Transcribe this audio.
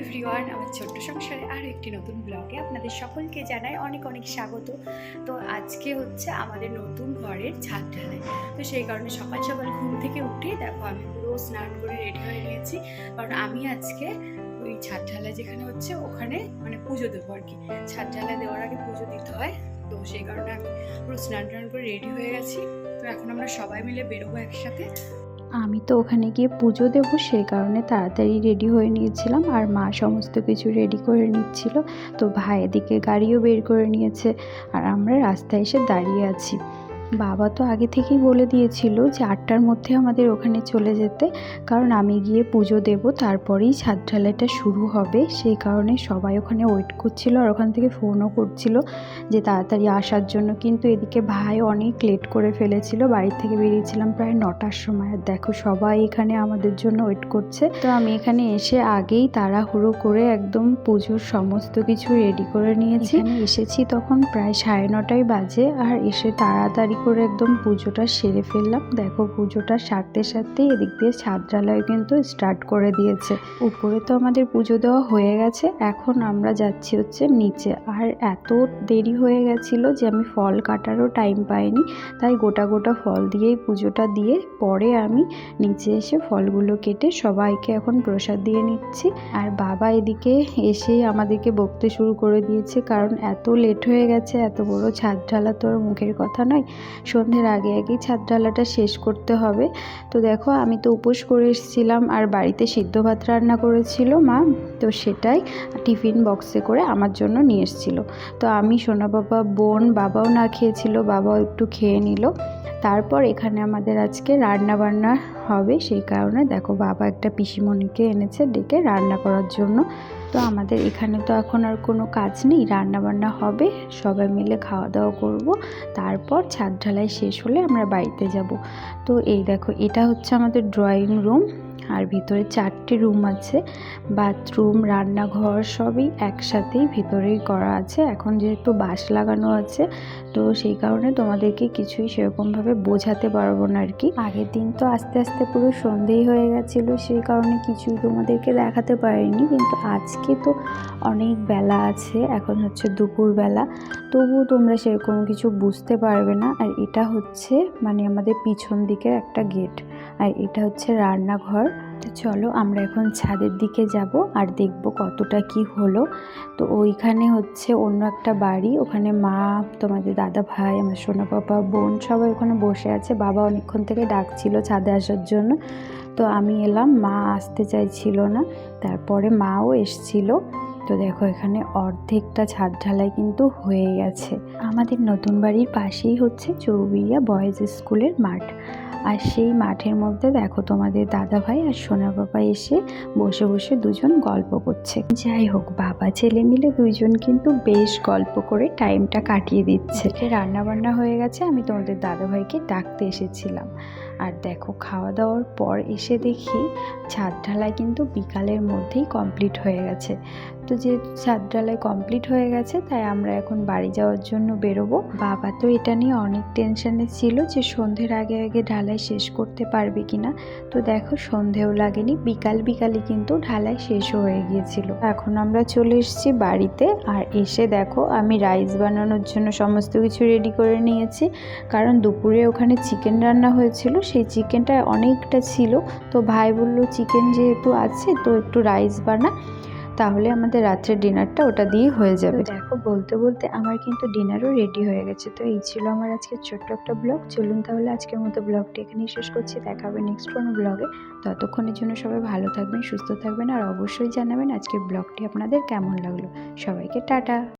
Everyone আমার ছোট্ট সংসারে আরও একটি নতুন ব্লগে আপনাদের সকলকে জানাই অনেক অনেক স্বাগত। তো আজকে হচ্ছে আমাদের নতুন ঘরের ছাদ ঢালাই। তো সেই কারণে সকাল সকাল ঘুম থেকে উঠে দেখো আমি পুরো স্নান করে রেডি হয়ে নিয়েছি কারণ আমি আজকে ওই ছাদ ঢালাই যেখানে হচ্ছে ওখানে মানে পুজো দেবো আর কি। ছাদ ঢালাই দেওয়ার আগে পুজো দিতে হয়। তো সেই কারণে আমি পুরো স্নান টান করে রেডি হয়ে গেছি। তো এখন আমরা সবাই মিলে বেরোবো একসাথে। আমি তো ওখানে গিয়ে পুজো দেব সে কারণে তাড়াতাড়ি রেডি হয়ে নিয়েছিলাম আর মা সমস্ত কিছু রেডি করে নিচ্ছিল। তো ভাই এদিকে গাড়িও বের করে নিয়েছে আর আমরা রাস্তায় এসে দাঁড়িয়ে আছি। বাবা তো আগে থেকেই বলে দিয়েছিল যে আটটার মধ্যে আমাদের ওখানে চলে যেতে। কারণ আমি গিয়ে পুজো দেব, তারপরেই ছাদ ঢালাইটা শুরু হবে। সেই কারণে সবাই ওখানে ওয়েট করছিল আর ওখান থেকে ফোনও করছিল যে তাড়াতাড়ি আসার জন্য। কিন্তু এদিকে ভাই অনেক লেট করে ফেলেছিল। বাড়ি থেকে বেরিয়েছিলাম প্রায় নটার সময়। আর দেখো, সবাই এখানে আমাদের জন্য ওয়েট করছে। তো আমি এখানে এসে আগেই তাড়াহুড়ো করে একদম পুজোর সমস্ত কিছু রেডি করে নিয়েছি। এসেছি তখন প্রায় সাড়ে নটাই বাজে। আর এসে তাড়াতাড়ি করে একদম পুজোটা সেরে ফেললাম। দেখো পুজোটা সারতে সারতে এদিক দিয়ে ছাদ ঢালাই কিন্তু স্টার্ট করে দিয়েছে। উপরে তো আমাদের পুজো দেওয়া হয়ে গেছে। এখন আমরা যাচ্ছি হচ্ছে নিচে। আর এত দেরি হয়ে গেছিল যে আমি ফল কাটারও টাইম পাইনি। তাই গোটা গোটা ফল দিয়েই পুজোটা দিয়ে পরে আমি নিচে এসে ফলগুলো কেটে সবাইকে এখন প্রসাদ দিয়ে নিচ্ছি। আর বাবা এদিকে এসেই আমাদেরকে বকতে শুরু করে দিয়েছে। কারণ এত লেট হয়ে গেছে, এত বড় ছাদ ঢালা তো আর মুখের কথা নয়। সন্ধ্যের আগে আগেই ছাদ ঢালাটা শেষ করতে হবে। তো দেখো, আমি তো উপোস করে এসেছিলাম আর বাড়িতে সিদ্ধ ভাত রান্না করেছিল মা। তো সেটাই টিফিন বক্সে করে আমার জন্য নিয়ে এসেছিল। তো আমি সোনা বাবা, বোন, বাবাও না খেয়েছিল, বাবাও একটু খেয়ে নিল। তারপর এখানে আমাদের আজকে রান্না বান্না হবে সেই কারণে দেখো বাবা একটা পিসিমণিকে এনেছে ডেকে রান্না করার জন্য। তো আমাদের এখানে তো এখন আর কোনো কাজ নেই, রান্নাবান্না হবে, সবাই মিলে খাওয়া দাওয়া করব। তারপর ছাদ ঢালাই শেষ হলে আমরা বাড়িতে যাব। তো এই দেখো, এটা হচ্ছে আমাদের ড্রয়িং রুম আর ভিতরে চারটে রুম আছে। বাথরুম, রান্নাঘর সবই একসাথেই ভিতরেই করা আছে। এখন যেহেতু বাঁশ লাগানো আছে, তো সেই কারণে তোমাদেরকে কিছুই সেরকমভাবে বোঝাতে পারব না আর কি আগের দিন তো আস্তে আস্তে পুরো সন্ধেই হয়ে গেছিল, সেই কারণে কিছুই তোমাদেরকে দেখাতে পারিনি। কিন্তু আজকে তো অনেক বেলা আছে, এখন হচ্ছে দুপুরবেলা। তবুও তোমরা সেরকম কিছু বুঝতে পারবে না। আর এটা হচ্ছে মানে আমাদের পিছন দিকের একটা গেট। আর এটা হচ্ছে রান্নাঘর। তো চলো আমরা এখন ছাদের দিকে যাব আর দেখব কতটা কি হলো। তো ওইখানে হচ্ছে অন্য একটা বাড়ি, ওখানে মা, তোমাদের দাদা ভাই, আমার সোনা পাপা, বোন সবাই ওখানে বসে আছে। বাবা অনেকক্ষণ থেকে ডাকছিল ছাদে আসার জন্য। তো আমি এলাম, মা আসতে চাইছিল না। তারপরে মাও এসছিল। তো দেখো, এখানে অর্ধেকটা ছাদ ঢালাই কিন্তু হয়ে গেছে। আমাদের নতুন বাড়ির পাশেই হচ্ছে চৌবিরিয়া বয়েজ স্কুলের মাঠ। আর সেই মাঠের মধ্যে দেখো, তোমাদের দাদা ভাই আর সোনা বাবা এসে বসে বসে দুজন গল্প করছে। যাই হোক, বাবা, ছেলে মিলে দুইজন কিন্তু বেশ গল্প করে টাইমটা কাটিয়ে দিচ্ছে। রান্না বান্না হয়ে গেছে, আমি তোমাদের দাদা ভাইকে ডাকতে এসেছিলাম। আর দেখো, খাওয়া দাওয়ার পর এসে দেখি ছাদ ঢালাই কিন্তু বিকালের মধ্যেই কমপ্লিট হয়ে গেছে। তো যেহেতু ছাদ ঢালাই কমপ্লিট হয়ে গেছে, তাই আমরা এখন বাড়ি যাওয়ার জন্য বেরোবো। বাবা তো এটা নিয়ে অনেক টেনশনে ছিল যে সন্ধ্যের আগে আগে ঢালাই শেষ করতে পারবে কিনা। তো দেখো সন্ধেও লাগেনি, বিকাল বিকালে কিন্তু ঢালাই শেষও হয়ে গিয়েছিল। এখন আমরা চলে এসেছি বাড়িতে, আর এসে দেখো আমি রাইস বানানোর জন্য সমস্ত কিছু রেডি করে নিয়েছি। কারণ দুপুরে ওখানে চিকেন রান্না হয়েছিল, সেই চিকেনটা অনেকটা ছিল। তো ভাই বলল, চিকেন যেহেতু আছে, তো একটু রাইস বানা। তাহলে আমাদের রাত্রের ডিনারটা ওটা দিয়ে হয়ে যাবে। দেখো, বলতে বলতে আমার কিন্তু ডিনারও রেডি হয়ে গেছে। তো এই ছিল আমার আজকে ছোট্ট একটা ব্লগ চলুন তাহলে আজকের মতো ব্লগটি এখানেই শেষ করছি। দেখা হবে নেক্সট কোনো ব্লগে ততক্ষণের জন্য সবাই ভালো থাকবেন, সুস্থ থাকবেন আর অবশ্যই জানাবেন আজকের ব্লগটি আপনাদের কেমন লাগল। সবাইকে টাটা!